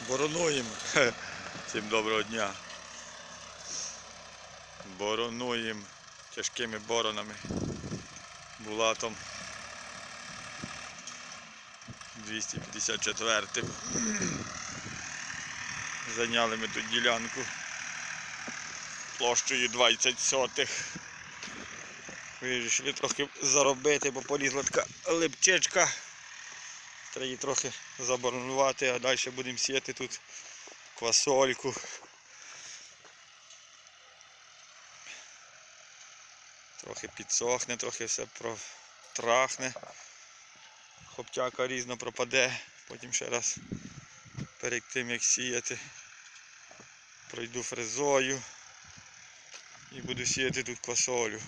Боронуємо. Всім доброго дня. Боронуємо тяжкими боронами. Булатом 254. Зайняли ми тут ділянку площею 20 сотих. Вирішили трохи заробити, бо полізла така липчичка. Треба її трохи заборонувати, а далі будемо сіяти тут квасольку. Трохи підсохне, трохи все протрахне. Хоптяка різно пропаде, потім ще раз перед тим як сіяти. Пройду фрезою і буду сіяти тут квасолю.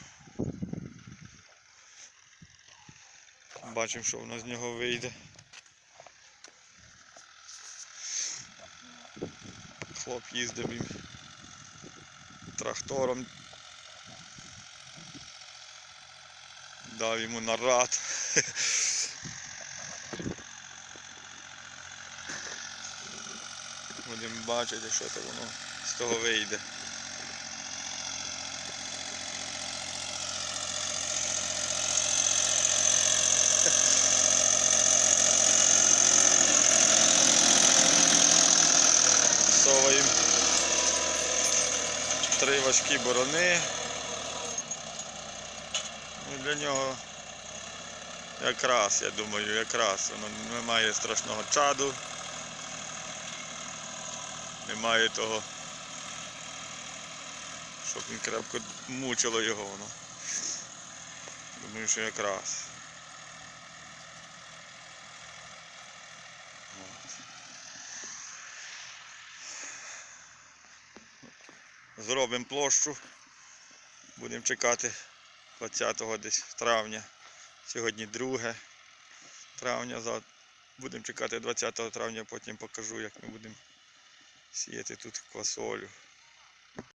Бачимо, що воно з нього вийде. Хлоп їздив їм трактором. Дав йому нарад. Будемо бачити, що то воно з того вийде. Соваємо три важкі борони. Ну, для нього якраз, я думаю, якраз воно немає страшного чаду. Немає того, щоб він крепко мучило його воно. Думаю, що якраз. Зробимо площу. Будемо чекати 20 десь травня. Сьогодні 2 травня. Будемо чекати 20 травня, потім покажу, як ми будемо сіяти тут квасолю.